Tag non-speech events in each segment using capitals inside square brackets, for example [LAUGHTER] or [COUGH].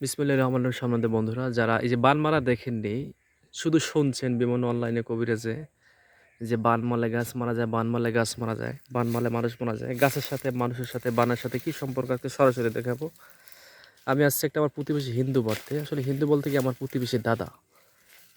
বিসমিল্লাহ রহমানের সম্বন্ধে বন্ধুরা যারা এই যে বানমারা দেখেননি শুধু শুনছেন বিভিন্ন অনলাইনে কবিরাজে যে বানমালে গাছ মারা যায় বানমালে গাছ মারা যায় বানমালে মানুষ মারা যায় গাছের সাথে মানুষের সাথে বানের সাথে কি সম্পর্ক আছে সরাসরি দেখাবো। আমি আসছি একটা আমার প্রতিবেশী হিন্দু বাড়তে আসলে হিন্দু বলতে কি আমার প্রতিবেশী দাদা?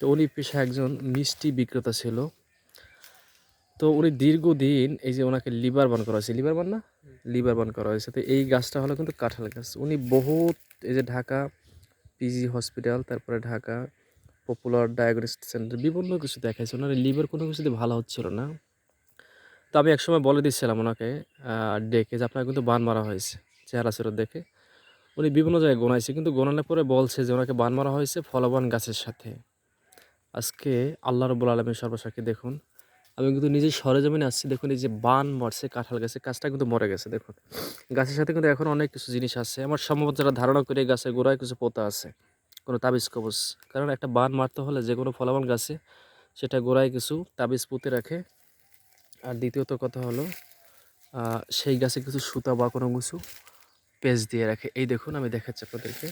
তো উনি পেশা একজন মিষ্টি বিক্রেতা ছিল। তো উনি দীর্ঘদিন এই যে ওনাকে লিভার বান করা হয়েছে। লিভার বান না? লিভার বান করা হয়েছে। তো এই গাছটা হলো কিন্তু কাঁঠাল গাছ। উনি বহুত এই যে ঢাকা পিজি হসপিটাল তারপরে ঢাকা পপুলার ডায়াগনস্টিক সেন্টার বিভিন্ন কিছু দেখাইছে। ওনার লিভার কোনো কিছুতে ভালো হচ্ছিল না। তো আমি একসময় বলে দিচ্ছিলাম ওনাকে ডেকে যে আপনার কিন্তু বান মারা হয়েছে, চেহারা চেহারা দেখে। উনি বিভিন্ন জায়গায় গোনাইছে, কিন্তু গোনানোর পরে বলছে যে ওনাকে বান মারা হয়েছে ফলবান গাছের সাথে। আজকে আল্লাহ রবুল আলমীর সর্বসাক্ষী দেখুন আমি কিন্তু নিজেই সরেজমিনে আসছি। দেখুন, এই যে বান মরছে, কাঁঠাল গাছে, গাছটা কিন্তু মরে গেছে, দেখুন। গাছের সাথে কিন্তু এখন অনেক কিছু জিনিস আছে। আমার সম্ভবত যারা ধারণা করে গাছের গোড়ায় কিছু পোতা আছে, কোনো তাবিজ কবজ। কারণ একটা বান মারতে হলে যে কোনো ফলাফল গাছে, সেটা গোড়ায় কিছু তাবিজ পুঁতে রাখে। আর দ্বিতীয়ত কথা হলো সেই গাছে কিছু সুতা বা কোনো কিছু পেজ দিয়ে রাখে। এই দেখুন, আমি দেখাচ্ছি আপনাদেরকে।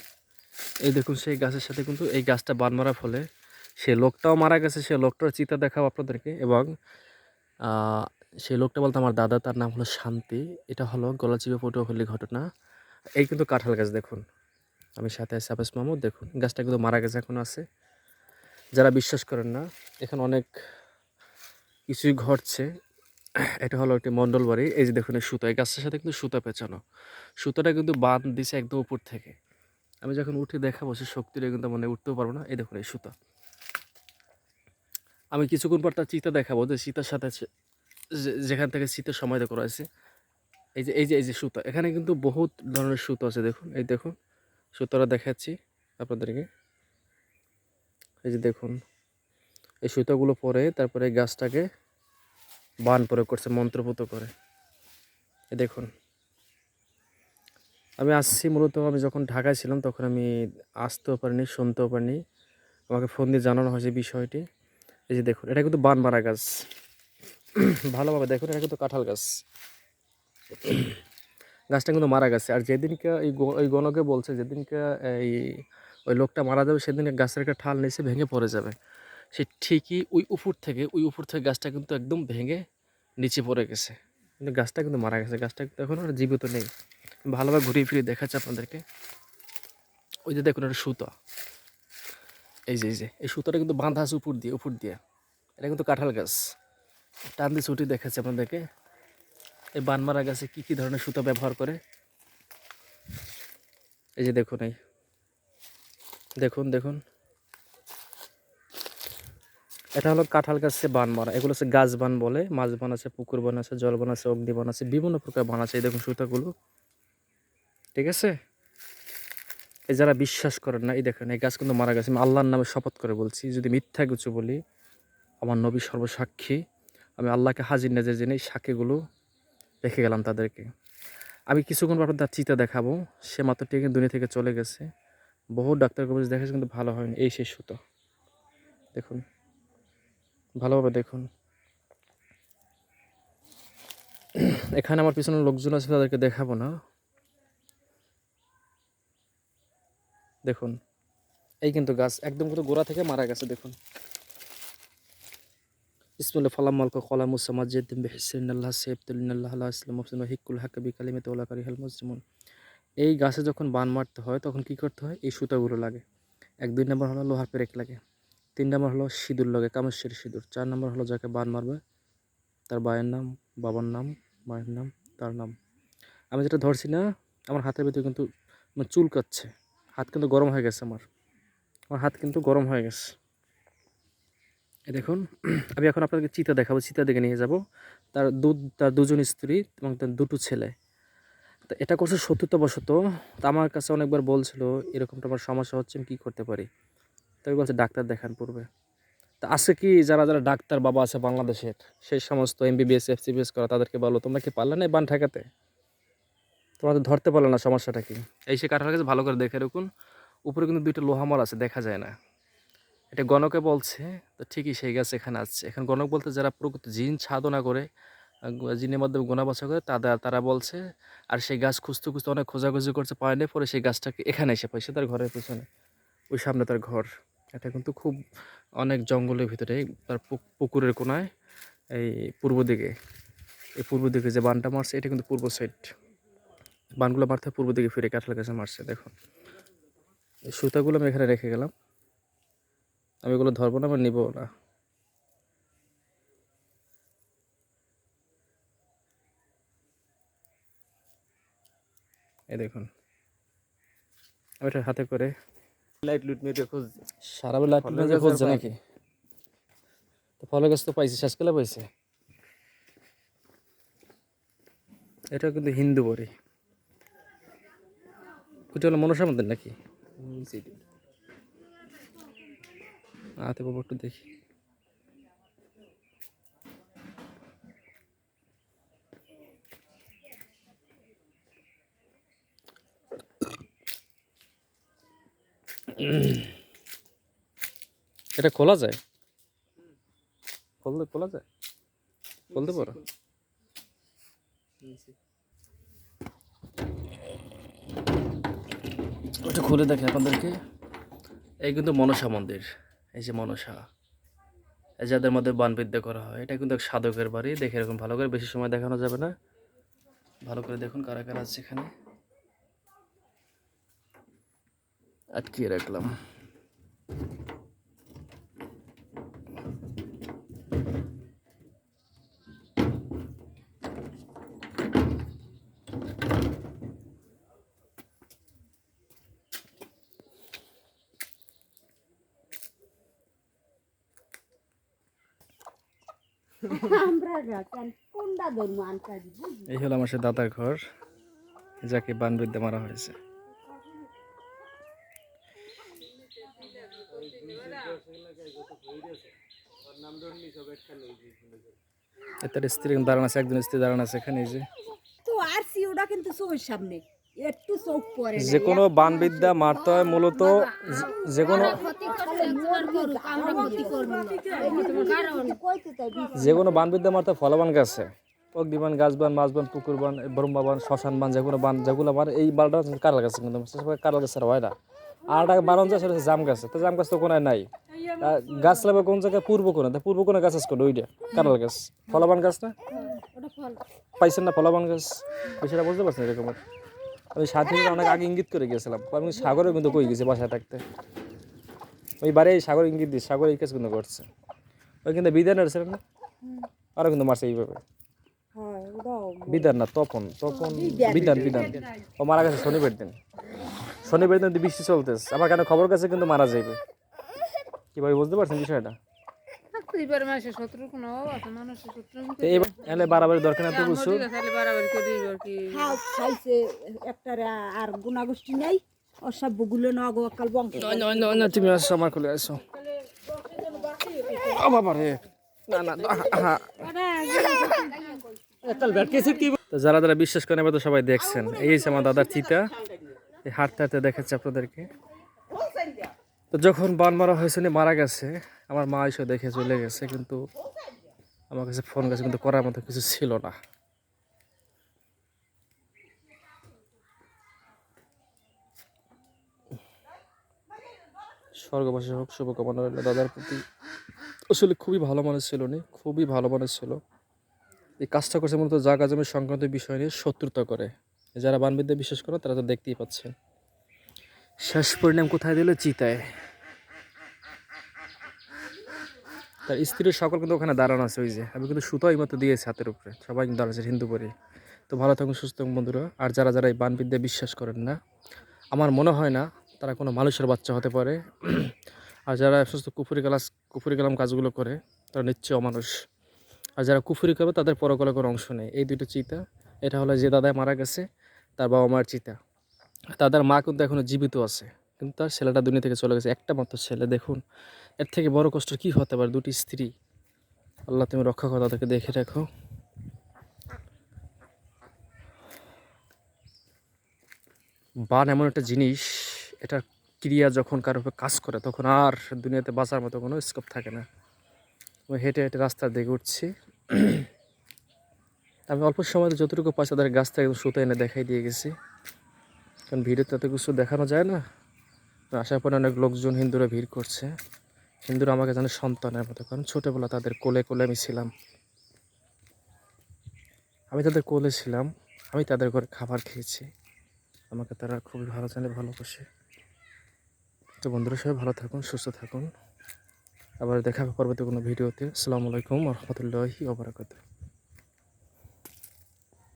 এই দেখুন, সেই গাছের সাথে কিন্তু এই গাছটা বান মারার ফলে সে লোকটাও মারা গেছে, সে লোকটার চিতা দেখাও আপনাদেরকে এবং সেই লোকটা বলতে আমার দাদা, তার নাম হলো শান্তি। এটা হলো গলাচিপে পটুয়াখালী ঘটনা। এই কিন্তু কাঁঠাল গাছ দেখুন। আমি সাথে আছি আবেশ মাহমুদ দেখুন, গাছটা কিন্তু মারা গেছে, এখন আছে। যারা বিশ্বাস করেন না, এখানে অনেক কিছুই ঘটছে। এটা হলো একটি মণ্ডল বাড়ি। এই যে দেখুন, এই সুতা এই গাছটার সাথে কিন্তু সুতা পেঁচানো। সুতোটা কিন্তু বাঁধ দিছে একদম উপর থেকে। আমি যখন উঠে দেখাবো, সে শক্তিটা কিন্তু মানে উঠতেও পারব না। এই দেখুন, এই সুতা। আমি কিছুক্ষণ পর তার চিতা দেখাবো যে সীতার সাথে যেখান থেকে শীতের সময় করা হয়েছে এই যে এই যে এই যে সুতা, এখানে কিন্তু বহুত ধরনের সুতো আছে, দেখুন, এই দেখুন, সুতোটা দেখাচ্ছি আপনাদেরকে। এই যে দেখুন, এই সুতোগুলো পরে তারপরে গাছটাকে বান প্রয়োগ করছে মন্ত্রপুত করে। এই দেখুন, আমি আসছি মূলত, আমি যখন ঢাকায় ছিলাম তখন আমি আসতেও পারিনি, শুনতেও পারিনি। আমাকে ফোন দিয়ে জানানো হয়েছে বিষয়টি। এই যে দেখুন, এটা কিন্তু বান মারা গাছ। ভালোভাবে দেখুন, এটা কিন্তু কাঁঠাল গাছ। গাছটা কিন্তু মারা গেছে। আর যেদিনকে এই ওই গণকে বলছে, যেদিনকে এই, ওই লোকটা মারা যাবে, সেদিনকে গাছের একটা ঠাল নিচে ভেঙে পড়ে যাবে। সে ঠিকই ওই উপর থেকে, ওই উপর থেকে গাছটা কিন্তু একদম ভেঙে নিচে পড়ে গেছে। কিন্তু গাছটা কিন্তু মারা গেছে। গাছটা কিন্তু এখন আর জীবিত নেই। ভালোভাবে ঘুরিয়ে ফিরিয়ে দেখাচ্ছে আপনাদেরকে। ওই যে দেখুন একটা সুতো। এই যে এই যে, এই সুতোটা কিন্তু বাঁধা আছে উপর দিয়ে উপর দিয়ে। এটা কিন্তু কাঁঠাল গাছ। টান দিয়ে ছুটি দেখাচ্ছে আপনাদেরকে। এই বানমারা গাছে কী কী ধরনের সুতো ব্যবহার করে? এই যে দেখুন এই। দেখুন দেখুন। এটা হলো কাঁঠাল গাছে বান মারা এগুলো হচ্ছে গাছ বান বলে। মাছ বান আছে, পুকুর বান আছে, জল বান আছে, অগ্নি বান আছে, বিভিন্ন প্রকার বান আছে। এই দেখুন সুতাগুলো। ঠিক আছে? এই যারা বিশ্বাস করেন না, এই দেখেন, এই গাছ কিন্তু মারা গেছে। আমি আল্লাহর নামে শপথ করে বলছি, যদি মিথ্যা কিছু বলি, আমার নবী সর্বসাক্ষী, আমি আল্লাহকে হাজির নাজের জেনে সাক্ষীগুলো রেখে গেলাম তাদেরকে। আমি কিছুক্ষণ পর তার চিতা দেখাবো। সে মাত্রটি কিন্তু দুনিয়া থেকে চলে গেছে। বহু ডাক্তার কবিরাজ দেখেছে কিন্তু ভালো হয়নি। এই সেই সুতো। দেখুন, ভালোভাবে দেখুন। এখানে আমার পিছনে লোকজন আছে, তাদেরকে দেখাবো না। দেখুন, এই কিন্তু গাছ একদম কিন্তু গোড়া থেকে মারা গেছে, দেখুন। ইসমুল্লাহ ফালাম মালক কলা মুসামা জেদ্দিম বেহিসিন আল্লাহ সেফতুল্লিন আল্লাহ আল্লাহ ইসলাম হিকুল হাক্কাবি কালিমে তোলা কারি হাল মুসলিমুন এই গাছে যখন বান মারতে হয়, তখন কি করতে হয়? এই সুতাগুলো লাগে। এক, দুই নম্বর হলো লোহার পেরেক লাগে। তিন নম্বর হলো সিঁদুর লাগে, কামেশ্বর সিঁদুর। চার নম্বর হলো যাকে বান মারবে, তার বায়ের নাম, বাবার নাম, মায়ের নাম, তার নাম। আমি যেটা ধরছি না, আমার হাতের ভিতরে কিন্তু আমার চুল কাচ্ছে হাত কিন্তু গরম হয়ে গেছে আমার। আমার হাত কিন্তু গরম হয়ে গেছে। দেখুন, [CLEARS THROAT] আমি এখন আপনাদেরকে চিতা দেখাবো, চিতা দেখে নিয়ে যাব। তার দু তার দুজন স্ত্রী এবং তার দুটো ছেলে। তো এটা করছে শত্রুতাবশত তা আমার কাছে অনেকবার বলছিল, এরকমটা আমার সমস্যা হচ্ছে, আমি কী করতে পারি? তবে বলছে, ডাক্তার দেখান পূর্বে। তা আছে কি, যারা যারা ডাক্তার বাবা আছে বাংলাদেশের, সেই সমস্ত এমবিবিএস এফসিবিএস করা তাদেরকে বলো, তোমরা কি পারলে না বান ঠেকাতে? তোমরা তো ধরতে পারল না সমস্যাটা কি এই সে কাঠার কাছে ভালো করে দেখে রাখুন, উপরে কিন্তু দুইটা লোহামর আছে, দেখা যায় না। এটা গণকে বলছে, তো ঠিকই সেই গাছ এখানে আছে। এখন গণক বলতে যারা প্রকৃত জিন সাধনা করে জিনের মাধ্যমে গোনা বাছা করে তারা তারা বলছে, আর সেই গাছ খুঁজতে খুঁজতে অনেক খোঁজাখুঁজি করছে পায়নি পরে সেই গাছটাকে এখানে এসে পাইছে তার ঘরের পিছনে, ওই সামনে তার ঘর। এটা কিন্তু খুব অনেক জঙ্গলের ভিতরে, তার পুকুরের কোনায়, এই পূর্ব দিকে, এই পূর্ব দিকে যে বানটা মারছে, এটা কিন্তু পূর্ব সাইড বানগুলো মারতে পূর্ব দিকে ফিরে কাঁঠাল গাছে মারছে দেখুন। এই সুতাগুলো আমি এখানে রেখে গেলাম। আমি এগুলো ধরবো না বা নিবো না। এই দেখুন। আমি এটা হাতে করে লাইট লুট মেরে খোঁজ সারা বেলা ফলের আপনার খুঁজছে নাকি? তো ফলের গাছ তো পাইছে শেষকালে পাইছে। এটা কিন্তু হিন্দু বড়ি। ওইটা হলো মনসা মন্দির নাকি? আতে বাবু একটু দেখি। এটা খোলা যায়? খুলতে খোলা যায়? খুলতে পারো? ওটা খুলে দেখে আপনাদেরকে। এই কিন্তু মনসা মন্দির। এই যে মনসা। এই যাদের মধ্যে বানবিদ্যা করা হয়, এটা কিন্তু এক সাধকের বাড়ি। দেখে এরকম ভালো করে বেশি সময় দেখানো যাবে না। ভালো করে দেখুন কারা কারা আছে এখানে। আটকিয়ে রাখলাম। এই হলো আমার সে দাদার ঘর, যাকে বানবিদ্যা মারা হয়েছে। তার স্ত্রী দাঁড়ানো আছে, একজন স্ত্রী দাঁড়ানো আছে এখানে যে। তো আর সি ওটা কিন্তু চোখের সামনে। একটু চোখ পড়ে না। যে কোনো বানবিদ্যা মারতে হয় মূলত যে- যে কোনো কইতে তাই বি- যে কোনো বানবিদ্যা মারতে হয় ফলবান গাছে। অগ্নিবান গাছবান মাছবান পুকুরবান ব্রহ্মাবান শ্মশান বান যেগুলো বান যেগুলো মারে এই বালটা কারাল গাছে কিন্তু। কারাল গাছের হয় না। আর একটা বারণ যায় সেটা হচ্ছে জাম গাছে। তো জাম গাছ তো কোনায় নাই। গাছ লাগবে কোন জায়গায়? পূর্ব কোণে। তা পূর্ব কোণে গাছ আছে কোন? ওইটা কারাল গাছ। ফলবান গাছ না? পাইছেন না ফলবান গাছ? বিষয়টা বুঝতে পারছেন এরকমের আমি সাত সাথে অনেক আগে ইঙ্গিত করে গেছিলাম আমি সাগরে কিন্তু কই গেছি বাসায় থাকতে? ওই বারে সাগর ইঙ্গিত দিস সাগর এই কাজ কিন্তু করছে। ওই কিন্তু বিধান আছে না? আরও কিন্তু মারছে এইভাবে। বিধান না তপন তপন বিধান বিধান ও মারা গেছে শনিবার দিন। শনিবার দিন বৃষ্টি চলতেছে। আমার কেন খবর কাছে কিন্তু মারা যাইবে? কীভাবে বুঝতে পারছেন বিষয়টা? থাকতেই মানুষের শত্রু কোনো আছে মানুষের শত্রু তো এলে বাড়াবাড়ি দরকার না তো বুঝছ? তাহলে বাড়াবাড়ি করে দিবে কি। খাও খাইছে একটার আর গুণাগোষ্ঠী নেই অসভ্যগুলো নগ অকাল বংশ না না তুমি আসো আমার খুলে আসো। ও বাবা রে। না না। তো যারা যারা বিশ্বাস করেন এবার তো সবাই দেখছেন। এই হচ্ছে আমার দাদার চিতা এই হাঁটতে হাঁটতে দেখাচ্ছে আপনাদেরকে। তো যখন বান মারা হয়েছে মারা গেছে। আমার মা এসে দেখে চলে গেছে, কিন্তু আমার কাছে ফোন গেছে, কিন্তু করার মতো কিছু ছিল না। স্বর্গবাসী হোক, শুভকামনা রইল দাদার প্রতি। আসলে খুবই ভালো মানুষ ছিল উনি, খুবই ভালো মানুষ ছিল। এই কাজটা করছে মূলত জাগা জমি সংক্রান্ত বিষয় নিয়ে শত্রুতা করে। যারা বানবিদ্যা বিশ্বাস করে, তারা তো দেখতেই পাচ্ছে শেষ পরিণাম কোথায় দিল? চিতায় তার স্ত্রীর সকল কিন্তু ওখানে দাঁড়ানো আছে, ওই যে। আমি কিন্তু সুতো মতো দিয়েছি হাতের উপরে। সবাই কিন্তু দাঁড়াচ্ছে হিন্দু পরি তো ভালো থাকুন, সুস্থ থাকুন, বন্ধুরা। আর যারা যারা এই বানবিদ্যা বিশ্বাস করেন না, আমার মনে হয় না তারা কোনো মানুষের বাচ্চা হতে পারে। আর যারা সুস্থ কুফুরি কালাস, কুফুরি কালাম কাজগুলো করে, তারা নিশ্চয় অমানুষ। আর যারা কুফুরি করবে তাদের পরকলে কোনো অংশ নেই। এই দুটো চিতা। এটা হলো যে দাদায় মারা গেছে, তার বাবা মার চিতা। তাদের মা কিন্তু এখনও জীবিত আছে। কিন্তু তার ছেলেটা দুনিয়া থেকে চলে গেছে। একটা মাত্র ছেলে, দেখুন। এর থেকে বড় কষ্ট কি হতে পারে? দুটি স্ত্রী। আল্লাহ, তুমি রক্ষা করো, তাদেরকে দেখে রাখো। বান এমন একটা জিনিস, এটার ক্রিয়া যখন কারোর উপর কাজ করে, তখন আর দুনিয়াতে বাঁচার মতো কোনো স্কোপ থাকে না। হেঁটে হেঁটে রাস্তার দিকে উঠছি। আমি অল্প সময় যতটুকু পাইছি, তাদের গাছ থেকে সুতো এনে দেখাই দিয়ে গেছি। কারণ ভিডিওতে এত কিছু দেখানো যায় না। তো আসার পরে অনেক লোকজন হিন্দুরা ভিড় করছে। হিন্দুরা আমাকে জানে সন্তানের মতো, কারণ ছোটোবেলা তাদের কোলে কোলে আমি ছিলাম। আমি তাদের কোলে ছিলাম, আমি তাদের ঘরে খাবার খেয়েছি। আমাকে তারা খুবই ভালো জানে, ভালোবাসে। তো বন্ধুরা, সবাই ভালো থাকুন, সুস্থ থাকুন। আবার দেখা হবে পরবর্তী কোনো ভিডিওতে। আসসালামু আলাইকুম রহমতুল্লাহি ওবরাকাতুহ